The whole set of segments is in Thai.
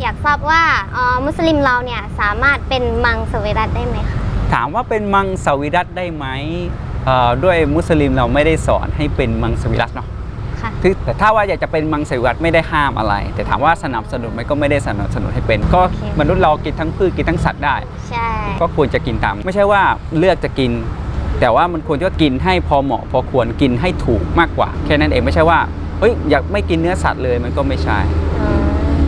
อยากทราบว่าเอ่อมุสลิมเราเนี่ยสามารถเป็นมังสวิรัตได้ไหมคะถามว่าเป็นมังสวิรัตได้ไหมเอ่อด้วยมุสลิมเราไม่ได้สอนให้เป็นมังสวิรัตเนาะค่ะคือแต่ถ้าว่าอยากจะเป็นมังสวิรัตไม่ได้ห้ามอะไร แต่ถามว่าสนับสนุนไหมก็ไม่ได้สนับสนุนให้เป็น ก็โอเคมนุษย์เรากินทั้งพืชกินทั้งสัตว์ได้ใช่ก็ควรจะกินตาม ไม่ใช่ว่าเลือกจะกิน แต่ว่ามันควรจะกินให้พอเหมาะ พอควรกินให้ถูกมากกว่า แค่นั้นเองไม่ใช่ว่าเฮ้ยอยากไม่กินเนื้อสัตว์เลยมันก็ไม่ใช่อืม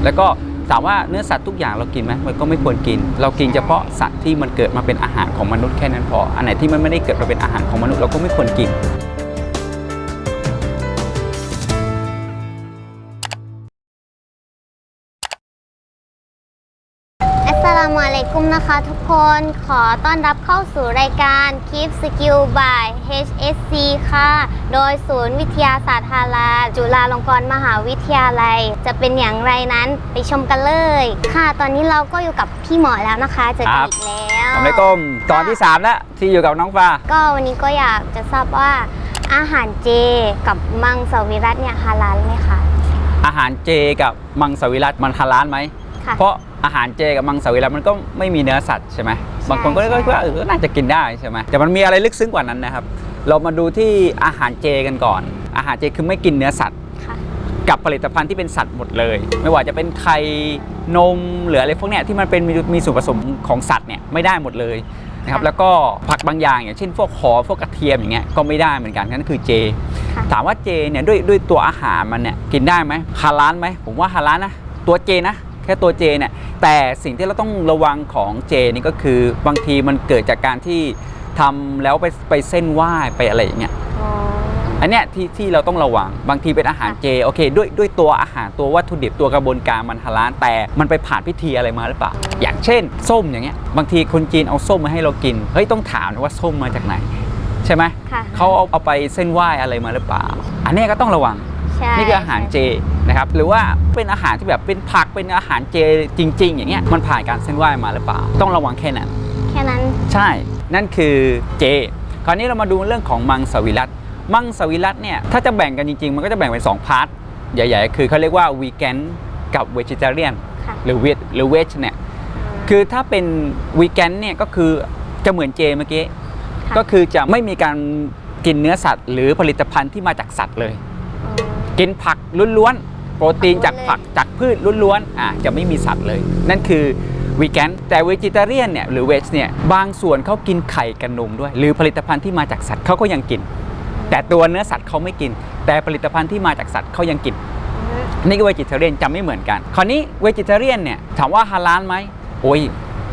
แล้วก็ ถามว่าเนื้อสัตว์ทุกอย่างเรากินไหมมันก็ไม่ควรกิน เรากินเฉพาะสัตว์ที่มันเกิดมาเป็นอาหารของมนุษย์แค่นั้นพออันไหนที่มันไม่ได้เกิดมาเป็นอาหารของมนุษย์เราก็ไม่ควรกิน กุมนะคะทุกคนขอต้อนรับเข้าสู่รายการ Keep Skill by HSC ค่ะ โดยศูนย์วิทยาศาสตร์ฮาลาลจุฬาลงกรณ์มหาวิทยาลัย จะเป็นอย่างไรนั้นไปชมกันเลย ค่ะ ตอนนี้เราก็อยู่กับพี่หมอแล้วนะคะเจอกันอีกแล้วทำไรก้มตอนที่ 3 แล้ว ที่อยู่กับน้องฟ้า ก็วันนี้ก็อยากจะทราบว่าอาหารเจกับมังสวิรัตเนี่ยฮาลาลไหมคะอาหารเจกับมังสวิรัตมันฮาลาลไหม ค่ะ เพราะ อาหารเจกับมังสวิรัตมันก็ไม่มีเนื้อสัตว์ใช่ไหมบางคนก็ใช่ก็คิดว่าเออน่าจะกินได้ใช่ไหมแต่มันมีอะไรลึกซึ้งกว่านั้นนะครับ เรามาดูที่อาหารเจกันก่อน อาหารเจคือไม่กินเนื้อสัตว์ค่ะกับผลิตภัณฑ์ที่เป็นสัตว์หมดเลย ไม่ว่าจะเป็นไข่นมหรืออะไรพวกเนี้ยที่มันเป็นมีมีส่วนผสมของสัตว์เนี่ยไม่ได้หมดเลยนะครับค่ะแล้วก็ผักบางอย่างอย่างเช่นพวกหอมพวกกระเทียมอย่างเงี้ยก็ไม่ได้เหมือนกันนั่นคือเจค่ะถามว่าเจเนี่ยด้วยด้วยตัวอาหารมันเนี่ยกินได้ไหมฮาลาลไหมผมว่าฮาลาลนะตัวเจนะแค่ตัวเจเนี่ยแต่สิ่งที่เราต้องระวังของเจนี่ก็คือบางทีมันเกิดจากการที่ทำแล้วไปไปเส้นไหว้ไปอะไรอย่างเงี้ยอ๋ออันเนี้ยที่ที่เราต้องระวังบางทีเป็นอาหารค่ะเจโอเคด้วยด้วยตัวอาหารตัววัตถุดิบตัวกระบวนการมันฮาลาลแต่มันไปผ่านพิธีอะไรมาหรือเปล่า อย่างเช่น ส้มอย่างเงี้ยบางทีคนจีนเอาส้มมาให้เรากินเฮ้ยต้องถามนะว่าส้มมาจากไหน ใช่ไหมค่ะเขาเอาเอาไปเส้นไหว้อะไรมาหรือเปล่า อันเนี้ยก็ต้องระวัง ใช่นี่คืออาหารเจนะครับหรือว่าเป็นอาหารที่แบบเป็นผักเป็นอาหารเจจริง ๆ อย่างเงี้ยมันผ่านการเส้นไหว้มาหรือเปล่า ต้องระวังแค่นั้น แค่นั้นใช่ นั่นคือเจ คราวนี้เรามาดูเรื่องของมังสวิรัตมังสวิรัตเนี่ยถ้าจะแบ่งกันจริง ๆ มันก็จะแบ่งเป็น2พาร์ทใหญ่ๆ คือเขาเรียกว่าวีแกนกับเวจิเ r เรียนค่ะหรือเวทหรือเวจเนี่ยคือถ้าเป็นวีแกนเนี่ยก็คือจะเหมือนเจเมื่อกี้ค่ะก็คือจะไม่มีการกินเนื้อสัตว์ หรือผลิตภัณฑ์ที่มาจากสัตว์เลยอืม กินผักล้วนๆ โปรตีนจากล้วนๆผักจากพืชล้วนๆอะจะไม่มีสัตว์เลย นั่นคือวีแกนแต่เวจิเ r เรียนเนี่ยหรือเวจเนี่ยบางส่วนเขากินไข่กับนมด้วย หรือผลิตภัณฑ์ที่มาจากสัตว์เขาก็ยังกิน แต่ตัวเนื้อสัตว์เขาไม่กิน แต่ผลิตภัณฑ์ที่มาจากสัตว์เขายังกินนี่ก็เวจิเ r เรียนจะไม่เหมือนกัน คราวนี้เวจิเ r เรียนเนี่ยถามว่าฮาลาลไหมโอ้ย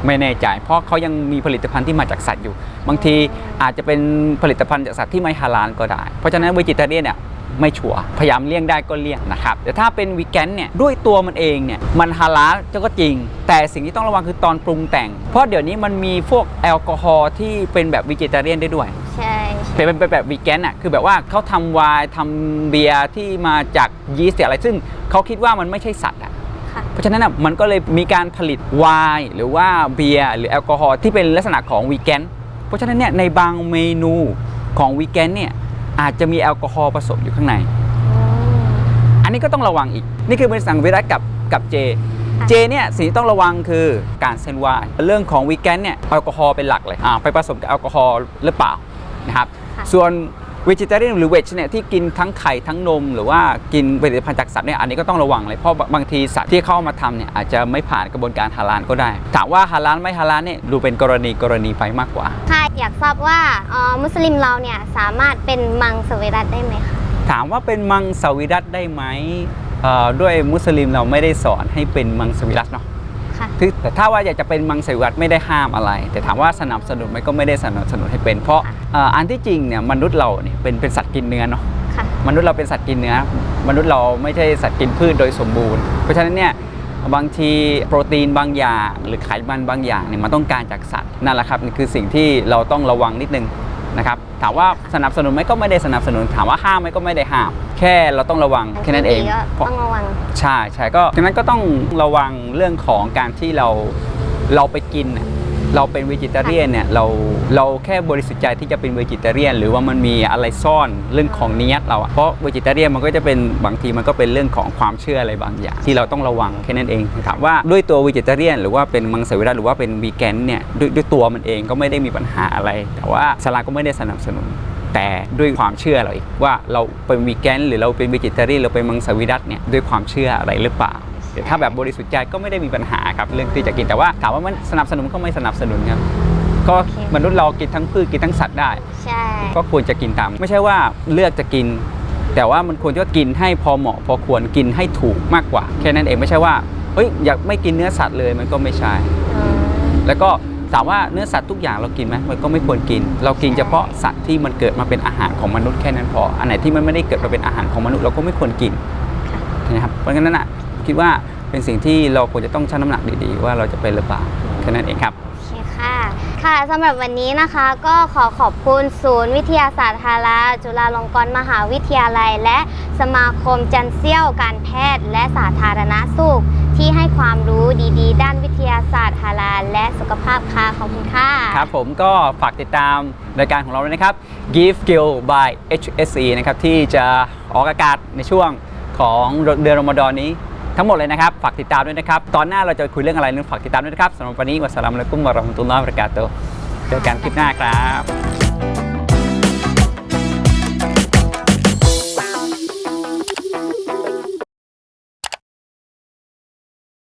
ไม่แน่ใจ เพราะเขายังมีผลิตภัณฑ์ที่มาจากสัตว์อยู่ บางทีอาจจะเป็นผลิตภัณฑ์จากสัตว์ที่ไม่ฮาลาลก็ได้ เพราะฉะนั้นเวจิเ r เรียนเนี่ย ไม่ชัวร์พยายามเลี่ยงได้ก็เลี่ยงนะครับแต่ถ้าเป็นวีแกนเนี่ยด้วยตัวมันเองเนี่ยมันฮาลาลก็จริง แต่สิ่งที่ต้องระวังคือตอนปรุงแต่ง เพราะเดี๋ยวนี้มันมีพวกแอลกอฮอล์ที่เป็นแบบเวจิเ r เรียนได้ด้วยใช่ใช่เป็นเป็นเป็นแบบวีแกนอะคือแบบว่าเขาทำไวน์ทำเบียร์ที่มาจากยีสต์อะไร ซึ่งเขาคิดว่ามันไม่ใช่สัตว์อะค่ะเพราะฉะนั้นอะมันก็เลยมีการผลิตไวน์หรือว่าเบียร์หรือแอลกอฮอล์ที่เป็นลักษณะของวีแกนเพราะฉะนั้นเนี่ยในบางเมนูของวีแกนเนี่ย อาจจะมีแอลกอฮอล์ผสมอยู่ข้างในอืมอันนี้ก็ต้องระวังอีก นี่คือเป็นสังวิรัตกับกับเจค่ะเจเนี่ยสิ่งที่ต้องระวังคือการเส้นไหวเรื่องของวีแกนเนี่ยแอลกอฮอล์เป็นหลักเลยอ่าไปผสมกับแอลกอฮอล์หรือเปล่านะครับค่ะส่วน เวจิเ r เรียนหรือเวจเนี่ยที่กินทั้งไข่ทั้งนม หรือว่ากินผลิตภัณฑ์จากสัตว์เนี่ยอันนี้ก็ต้องระวังเลยเพราะบางทีสัตว์ที่เข้ามาทำเนี่ยอาจจะไม่ผ่านกระบวนการฮาลาลก็ได้ ถามว่าฮาลาลไม่ฮาลาลเนี่ยดูเป็นกรณีกรณีไปมากกว่าค่ะอยากทราบว่าเอ่อมุสลิมเราเนี่ยสามารถเป็นมังสวิรัตได้ไหมคะถามว่าเป็นมังสวิรัตได้ไหมเอ่อด้วยมุสลิมเราไม่ได้สอนให้เป็นมังสวิรัตเนาะค่ะคือ แต่ถ้าว่าอยากจะเป็นมังสวิรัตไม่ได้ห้ามอะไร แต่ถามว่าสนับสนุนไหมก็ไม่ได้สนับสนุนให้เป็น เพราะค่ะเอ่ออันที่จริงเนี่ยมนุษย์เราเนี่ยเป็นเป็นสัตว์กินเนื้อเนาะค่ะมนุษย์เราเป็นสัตว์กินเนื้อ มนุษย์เราไม่ใช่สัตว์กินพืชโดยสมบูรณ์ เพราะฉะนั้นเนี่ยบางทีโปรตีนบางอย่าง หรือไขมันบางอย่างเนี่ยมันต้องการจากสัตว์นั่นแหละครับนี่คือสิ่งที่เราต้องระวังนิดนึง นะครับถามว่าสนับสนุนไหมก็ไม่ได้สนับสนุน ถามว่าห้ามไหมก็ไม่ได้ห้าม แค่เราต้องระวังแค่นั้นเองก็เพราะต้องระวังใช่ใช่ก็ดังนั้นก็ต้องระวังเรื่องของการที่เราเราไปกินน่ะ เราเป็นเวจิเตเรียนเนี่ยเราเราแค่บริสุทธิ์ใจที่จะเป็นเวจิเตเรียน หรือว่ามันมีอะไรซ่อนเรื่องของเนียตเราอะเพราะเวจิเตเรียนมันก็จะเป็นบางทีมันก็เป็นเรื่องของความเชื่ออะไรบางอย่าง ที่เราต้องระวังแค่นั้นเองถามว่าด้วยตัวเวจิเตเรียน หรือว่าเป็นมังสวิรัตหรือว่าเป็นวีแกนเนี่ยด้วยด้วยตัวมันเองก็ไม่ได้มีปัญหาอะไร แต่ว่าสลาก็ไม่ได้สนับสนุนแต่ด้วยความเชื่อเราอีกว่าเราเป็นวีแกนหรือเราเป็นเวจิเตอรี่เราเป็นมังสวิรัตเนี่ยด้วยความเชื่ออะไรหรือเปล่าแต่ ถ้าแบบบริสุทธิ์ใจก็ไม่ได้มีปัญหาครับเรื่องที่จะกินแต่ว่าถามว่ามันสนับสนุนก็ไม่สนับสนุนครับก็โอเคมนุษย์เรากินทั้งพืชกินทั้งสัตว์ได้ ใช่ ก็ควรจะกินตาม ไม่ใช่ว่าเลือกจะกิน แต่ว่ามันควรจะกินให้พอเหมาะ พอควรกินให้ถูกมากกว่า แค่นั้นเองไม่ใช่ว่าเฮ้ยอยากไม่กินเนื้อสัตว์เลยมันก็ไม่ใช่อืมแล้วก็ถามว่าเนื้อสัตว์ทุกอย่างเรากินไหมมันก็ไม่ควรกิน เรากินเฉพาะสัตว์ที่มันเกิดมาเป็นอาหารของมนุษย์แค่นั้นพอ อันไหนที่มันไม่ได้เกิดมาเป็นอาหารของมนุษย์เราก็ไม่ควรกินนะครับเพราะฉะนั้นน่ะ คิดว่าเป็นสิ่งที่เราควรจะต้องชั่งน้ำหนักดีๆ ว่าเราจะเป็นหรือเปล่าแค่นั้นเองครับ โอเคค่ะ ค่ะสำหรับวันนี้นะคะก็ขอขอบคุณศูนย์วิทยาศาสตร์ฮาราจุฬาลงกรณ์มหาวิทยาลัย และสมาคมจันเซี่ยวการแพทย์ และสาธารณสุข ที่ให้ความรู้ดีๆ ด้านวิทยาศาสตร์ฮาราและสุขภาพค่ะขอบคุณค่ะ ครับผมก็ฝากติดตามรายการของเราด้วยนะครับ Give Skill by HSC นะครับที่จะออกอากาศในช่วงของเดือนรอมฎอนนี้ ทั้งหมดเลยนะครับ ฝากติดตามด้วยนะครับ ตอนหน้าเราจะคุยเรื่องอะไรนึงฝากติดตามด้วยนะครับสำหรับวันนี้วัสสลามอะลัยกุมวะเราะห์มะตุลลอฮ์วะบะเราะกาตุฮ์เจอกันคลิปหน้าครับ